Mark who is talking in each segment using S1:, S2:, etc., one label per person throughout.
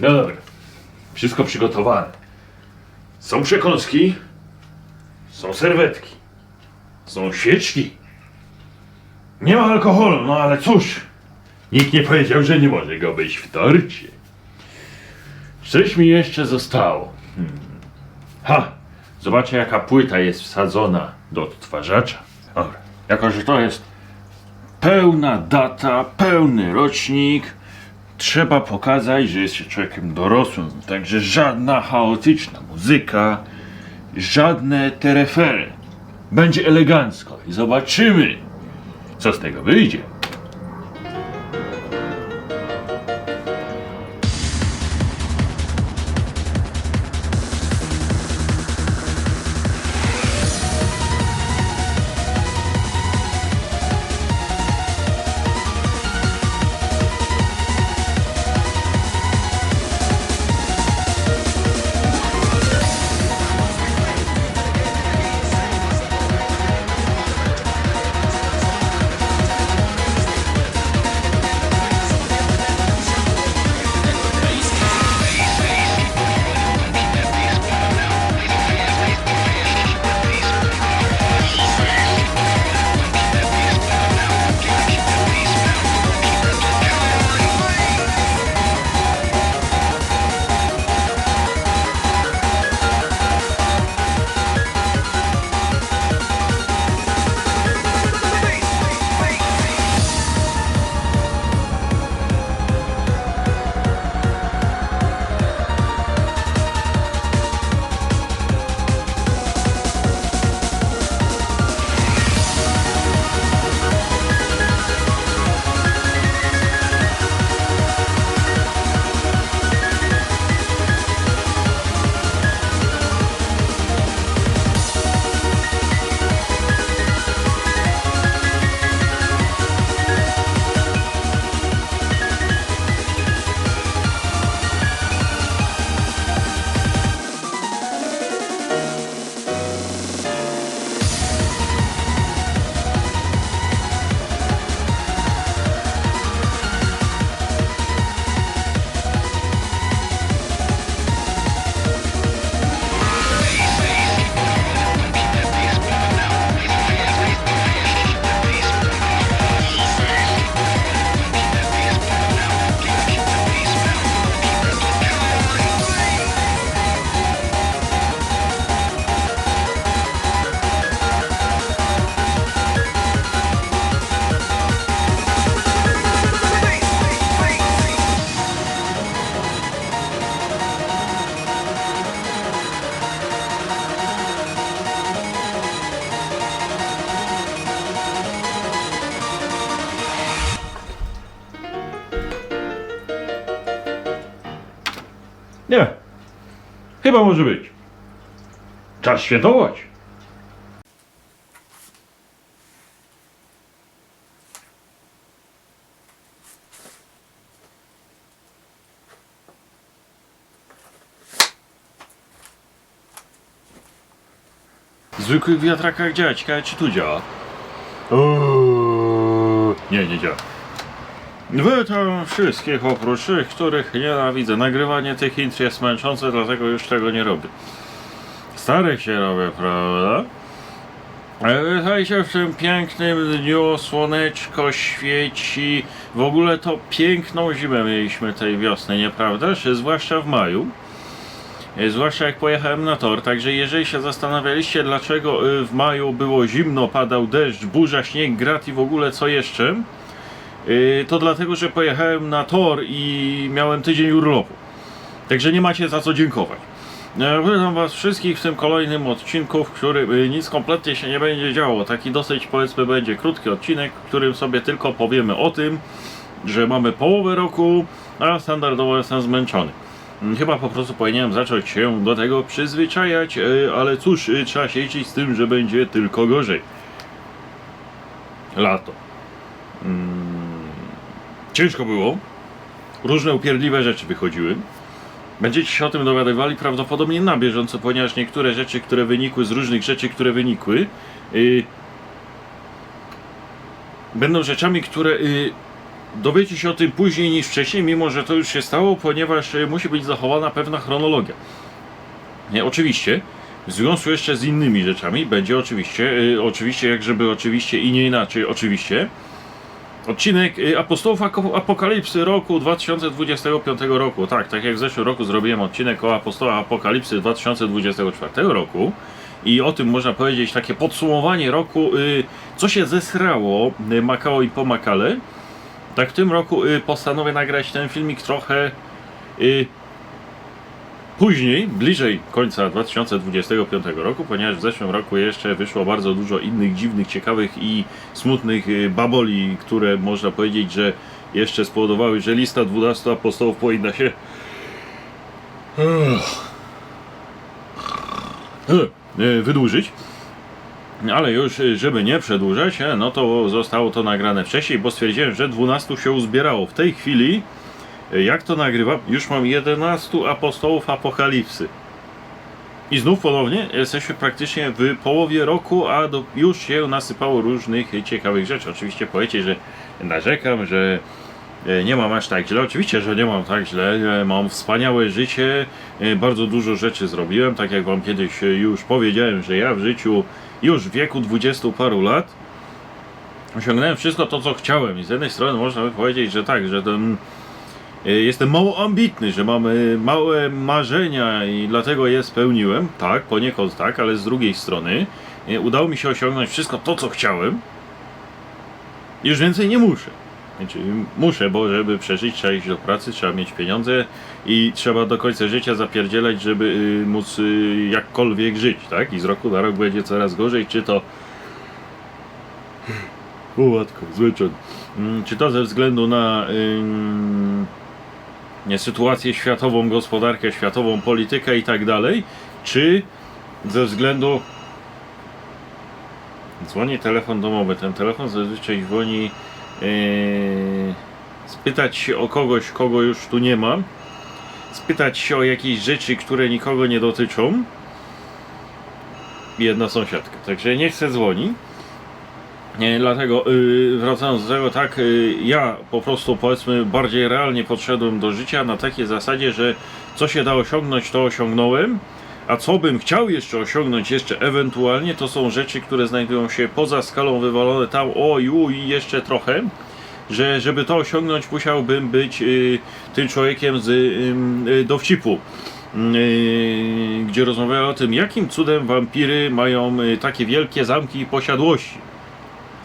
S1: No dobra. Wszystko przygotowane. Są przekąski. Są serwetki. Są świeczki. Nie ma alkoholu, no ale cóż. Nikt nie powiedział, że nie może go być w torcie. Coś mi jeszcze zostało. Hmm. Ha! Zobaczcie jaka płyta jest wsadzona do odtwarzacza. Dobra. Jako, że to jest pełna data, pełny rocznik, trzeba pokazać, że jest się człowiekiem dorosłym. Także żadna chaotyczna muzyka, żadne terefery. Będzie elegancko i zobaczymy, co z tego wyjdzie. Nie. Chyba może być. Czas świętować. Zwykłych wiatrakach działa. Ciekawe czy tu działa. Uuu, nie, nie działa. Witam wszystkich oprócz tych, których nienawidzę. Nagrywanie tych intr jest męczące, dlatego już tego nie robię. Starych się robię, prawda? E, Witajcie w tym pięknym dniu, słoneczko świeci. W ogóle to piękną zimę mieliśmy tej wiosny, nieprawdaż? Zwłaszcza w maju. E, Zwłaszcza jak pojechałem na tor, także jeżeli się zastanawialiście dlaczego e, w maju było zimno, padał deszcz, burza, śnieg, grat i w ogóle co jeszcze, to dlatego, że pojechałem na tor i miałem tydzień urlopu. Także nie macie za co dziękować. E, Witam Was wszystkich w tym kolejnym odcinku, w którym y, nic kompletnie się nie będzie działo. Taki dosyć powiedzmy będzie krótki odcinek, w którym sobie tylko powiemy o tym, że mamy połowę roku, a standardowo jestem zmęczony. Mm, Chyba po prostu powinienem zacząć się do tego przyzwyczajać, y, ale cóż, y, trzeba się liczyć z tym, że będzie tylko gorzej. Lato. Ciężko było. Różne upierdliwe rzeczy wychodziły. Będziecie się o tym dowiadywali prawdopodobnie na bieżąco, ponieważ niektóre rzeczy, które wynikły z różnych rzeczy, które wynikły, yy, będą rzeczami, które yy, dowiecie się o tym później niż wcześniej, mimo że to już się stało, ponieważ e, musi być zachowana pewna chronologia. Nie, oczywiście, w związku jeszcze z innymi rzeczami będzie oczywiście, e, oczywiście jak żeby oczywiście i nie inaczej, oczywiście, odcinek e, Apostołów Apokalipsy roku 2025 roku. Tak, tak jak w zeszłym roku zrobiłem odcinek o Apostołach Apokalipsy 2024 roku. I o tym można powiedzieć takie podsumowanie roku, y, co się zesrało y, Makao i Pomakale. Tak w tym roku y, postanowię nagrać ten filmik trochę y, później, bliżej końca 2025 roku, ponieważ w zeszłym roku jeszcze wyszło bardzo dużo innych dziwnych, ciekawych i smutnych y, baboli, które można powiedzieć, że jeszcze spowodowały, że lista 12 apostołów powinna się y, wydłużyć. Ale już, y, żeby nie przedłużać, e, no to zostało to nagrane wcześniej, bo stwierdziłem, że 12 się uzbierało. W tej chwili, jak to nagrywam, już mam 11 apostołów apokalipsy. I znów ponownie jesteśmy praktycznie w połowie roku, a do, już się nasypało różnych ciekawych rzeczy. Oczywiście powiecie, że narzekam, że e, nie mam aż tak źle. Oczywiście, że nie mam tak źle. Mam wspaniałe życie. e, Bardzo dużo rzeczy zrobiłem. Tak jak Wam kiedyś już powiedziałem, że ja w życiu już w wieku dwudziestu paru lat osiągnąłem wszystko to, co chciałem. I z jednej strony można by powiedzieć, że tak, że ten, jestem mało ambitny, że mam e, małe marzenia i dlatego je spełniłem. Tak, poniekąd tak, ale z drugiej strony e, udało mi się osiągnąć wszystko to, co chciałem. Już więcej nie muszę. Znaczy, muszę, bo żeby przeżyć, trzeba iść do pracy, trzeba mieć pieniądze i trzeba do końca życia zapierdzielać, żeby y, móc y, jakkolwiek żyć, tak? I z roku na rok będzie coraz gorzej, czy to... O matko, zły czyn. Mm, Czy to ze względu na sytuację światową, gospodarkę światową, politykę i tak dalej, czy ze względu Dzwoni telefon domowy. Ten telefon zazwyczaj dzwoni yy, spytać się o kogoś, kogo już tu nie ma. Spytać się o jakieś rzeczy, które nikogo nie dotyczą. Jedna sąsiadka. Także nie chcę dzwoni. Nie, dlatego yy, wracając do tego, tak, yy, ja po prostu powiedzmy bardziej realnie podszedłem do życia na takiej zasadzie, że co się da osiągnąć, to osiągnąłem. A co bym chciał jeszcze osiągnąć, jeszcze ewentualnie, to są rzeczy, które znajdują się poza skalą wywalone tam, o ju i jeszcze trochę. Że żeby to osiągnąć, musiałbym być y, tym człowiekiem z y, y, dowcipu. Y, gdzie rozmawiają o tym, jakim cudem wampiry mają y, takie wielkie zamki i posiadłości.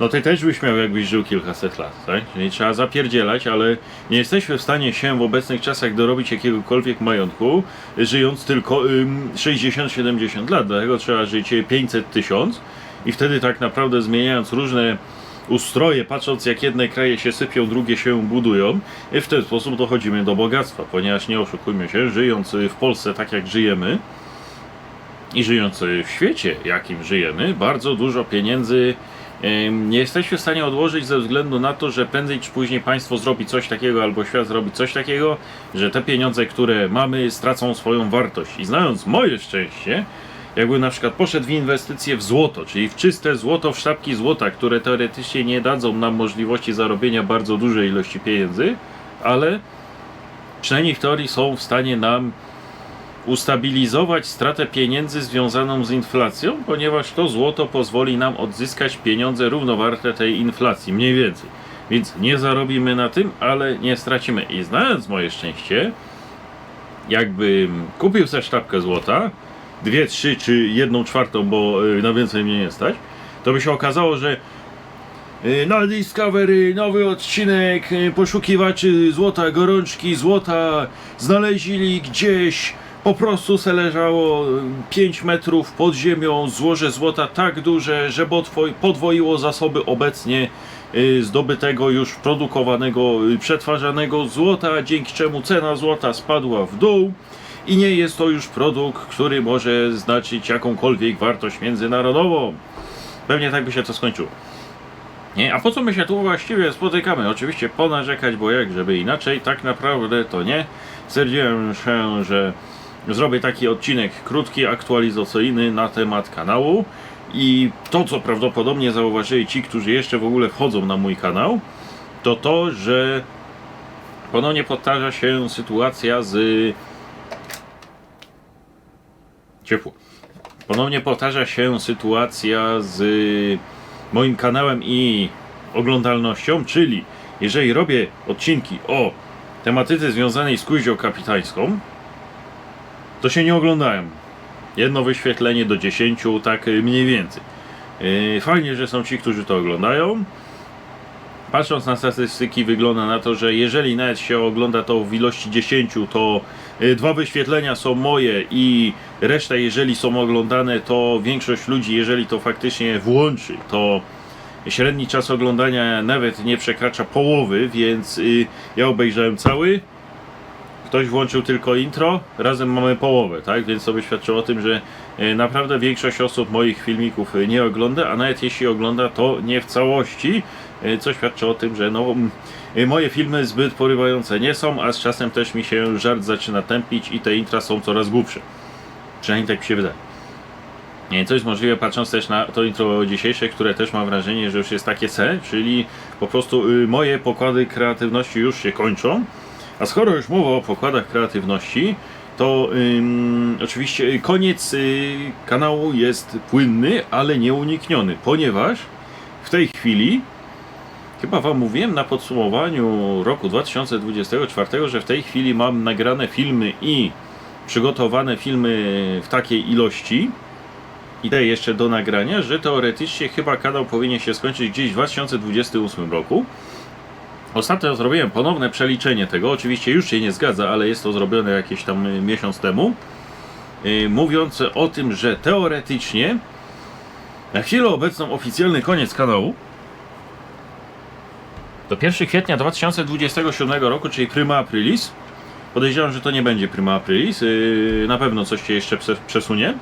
S1: No ty też byś miał, jakbyś żył kilkaset lat, tak? Czyli trzeba zapierdzielać, ale nie jesteśmy w stanie się w obecnych czasach dorobić jakiegokolwiek majątku, żyjąc tylko ym, 60-70 lat. Dlatego trzeba żyć 500 tysiąc i wtedy tak naprawdę zmieniając różne ustroje, patrząc jak jedne kraje się sypią, drugie się budują, i w ten sposób dochodzimy do bogactwa, ponieważ nie oszukujmy się, żyjąc w Polsce tak jak żyjemy, i żyjąc w świecie, jakim żyjemy, bardzo dużo pieniędzy nie jesteśmy w stanie odłożyć ze względu na to, że prędzej czy później państwo zrobi coś takiego albo świat zrobi coś takiego, że te pieniądze, które mamy, stracą swoją wartość. I znając moje szczęście, jakbym na przykład poszedł w inwestycje w złoto, czyli w czyste złoto, w sztabki złota, które teoretycznie nie dadzą nam możliwości zarobienia bardzo dużej ilości pieniędzy, ale przynajmniej w teorii są w stanie nam ustabilizować stratę pieniędzy związaną z inflacją, ponieważ to złoto pozwoli nam odzyskać pieniądze równowarte tej inflacji, mniej więcej. Więc nie zarobimy na tym, ale nie stracimy. I znając moje szczęście, jakbym kupił sobie sztabkę złota, dwie, trzy czy jedną czwartą, bo y, na więcej mnie nie stać, to by się okazało, że y, na Discovery nowy odcinek y, poszukiwaczy złota, gorączki złota znaleźli gdzieś po prostu se leżało 5 metrów pod ziemią złoże złota tak duże, że podwo- podwoiło zasoby obecnie y, zdobytego już produkowanego, y, przetwarzanego złota, dzięki czemu cena złota spadła w dół i nie jest to już produkt, który może znaczyć jakąkolwiek wartość międzynarodową. Pewnie tak by się to skończyło. Nie? A po co my się tu właściwie spotykamy? Oczywiście ponarzekać, bo jak żeby inaczej, tak naprawdę to nie. Stwierdziłem się, że zrobię taki odcinek krótki, aktualizacyjny na temat kanału i to, co prawdopodobnie zauważyli ci, którzy jeszcze w ogóle wchodzą na mój kanał, to to, że ponownie powtarza się sytuacja z ciepło. Ponownie powtarza się sytuacja z moim kanałem i oglądalnością, czyli jeżeli robię odcinki o tematyce związanej z kuźnią kapitańską, to się nie oglądają. Jedno wyświetlenie do 10, tak y, mniej więcej. Yy, Fajnie, że są ci, którzy to oglądają. Patrząc na statystyki, wygląda na to, że jeżeli nawet się ogląda to w ilości 10, to y, dwa wyświetlenia są moje i reszta, jeżeli są oglądane, to większość ludzi, jeżeli to faktycznie włączy, to średni czas oglądania nawet nie przekracza połowy, więc y, ja obejrzałem cały. Ktoś włączył tylko intro, razem mamy połowę, tak? Więc to by świadczyło o tym, że y, naprawdę większość osób moich filmików y, nie ogląda, a nawet jeśli ogląda, to nie w całości, y, co świadczy o tym, że no, moje filmy zbyt porywające nie są, a z czasem też mi się żart zaczyna tępić i te intra są coraz głupsze. Przynajmniej tak mi się wydaje. Co jest możliwe patrząc też na to intro dzisiejsze, które też mam wrażenie, że już jest takie se, czyli po prostu y, moje pokłady kreatywności już się kończą. A skoro już mowa o pokładach kreatywności, to ym, oczywiście koniec y, kanału jest płynny, ale nieunikniony, ponieważ w tej chwili Chyba Wam mówiłem na podsumowaniu roku 2024, że w tej chwili mam nagrane filmy i przygotowane filmy w takiej ilości, i te jeszcze do nagrania, że teoretycznie chyba kanał powinien się skończyć gdzieś w 2028 roku. Ostatnio zrobiłem ponowne przeliczenie tego, oczywiście już się nie zgadza, ale jest to zrobione jakieś tam y, miesiąc temu, yy, mówiąc o tym, że teoretycznie na chwilę obecną oficjalny koniec kanału do 1 kwietnia 2027 roku, czyli prima aprilis. Podejrzewam, że to nie będzie prima aprilis, yy, na pewno coś się jeszcze prze- przesunie.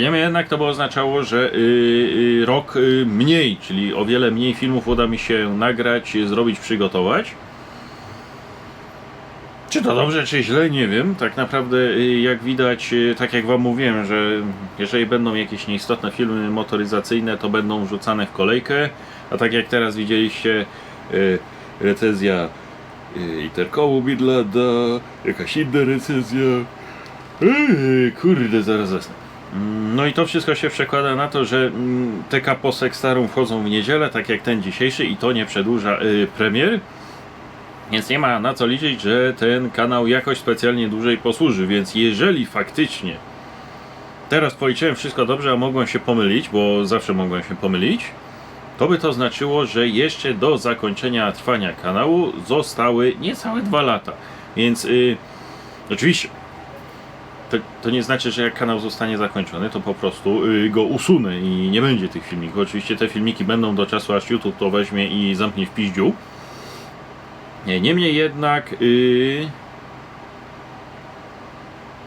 S1: Niemniej jednak to by oznaczało, że y, y, rok y, mniej, czyli o wiele mniej filmów uda mi się nagrać, zrobić, przygotować. Czy to dobrze, czy źle, nie wiem. Tak naprawdę, jak widać, tak jak Wam mówiłem, że jeżeli będą jakieś nieistotne filmy motoryzacyjne, to będą wrzucane w kolejkę. A tak jak teraz widzieliście, recenzja Interkołu Bidlada, jakaś inna recenzja. Kurde, zaraz zasnę. No i to wszystko się przekłada na to, że mm, te kaposek starą wchodzą w niedzielę, tak jak ten dzisiejszy i to nie przedłuża y, premier. Więc nie ma na co liczyć, że ten kanał jakoś specjalnie dłużej posłuży, więc jeżeli faktycznie teraz policzyłem wszystko dobrze, a mogłem się pomylić, bo zawsze mogłem się pomylić, to by to znaczyło, że jeszcze do zakończenia trwania kanału zostały niecałe dwa lata. Więc y, oczywiście to, to nie znaczy, że jak kanał zostanie zakończony, to po prostu y, go usunę i nie będzie tych filmików. Oczywiście te filmiki będą do czasu, aż YouTube to weźmie i zamknie w piździu. Nie, Niemniej jednak y,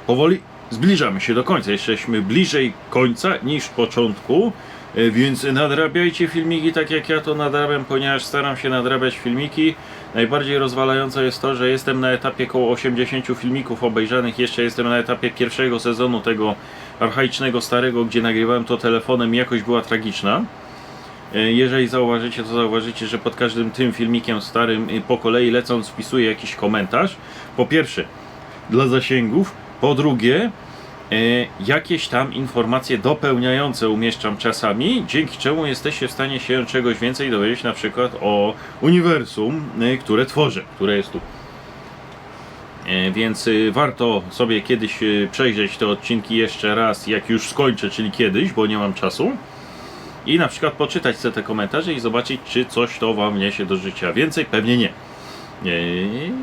S1: powoli zbliżamy się do końca. Jesteśmy bliżej końca niż początku, y, więc nadrabiajcie filmiki tak jak ja to nadrabiam, ponieważ staram się nadrabiać filmiki. Najbardziej rozwalające jest to, że jestem na etapie około 80 filmików obejrzanych. Jeszcze jestem na etapie pierwszego sezonu tego archaicznego, starego, gdzie nagrywałem to telefonem jakość była tragiczna. E, Jeżeli zauważycie, to zauważycie, że pod każdym tym filmikiem starym y, po kolei lecąc wpisuję jakiś komentarz. Po pierwsze, dla zasięgów. Po drugie, e, jakieś tam informacje dopełniające umieszczam czasami, dzięki czemu jesteście w stanie się czegoś więcej dowiedzieć, na przykład o uniwersum, y, które tworzę, które jest tu. E, Więc warto sobie kiedyś przejrzeć te odcinki jeszcze raz, jak już skończę, czyli kiedyś, bo nie mam czasu. I na przykład poczytać sobie te komentarze i zobaczyć, czy coś to Wam wniesie do życia. Więcej pewnie nie. E,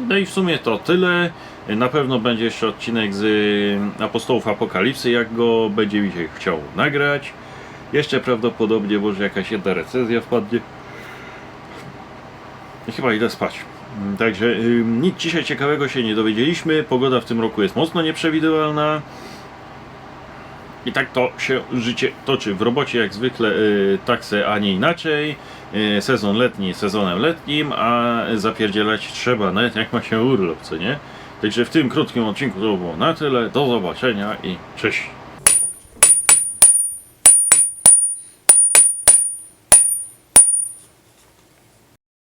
S1: No i w sumie to tyle. Na pewno będzie jeszcze odcinek z y, Apostołów Apokalipsy, jak go będzie mi się chciał nagrać. Jeszcze prawdopodobnie może jakaś jedna recenzja wpadnie. Chyba idę spać. Mm, Także y, nic dzisiaj ciekawego się nie dowiedzieliśmy. Pogoda w tym roku jest mocno nieprzewidywalna. I tak to się życie toczy. W robocie jak zwykle y, taksy, a nie inaczej. Y, sezon letni sezonem letnim, a zapierdzielać trzeba, nawet jak ma się urlop, co nie? Także w tym krótkim odcinku to było na tyle. Do zobaczenia i cześć.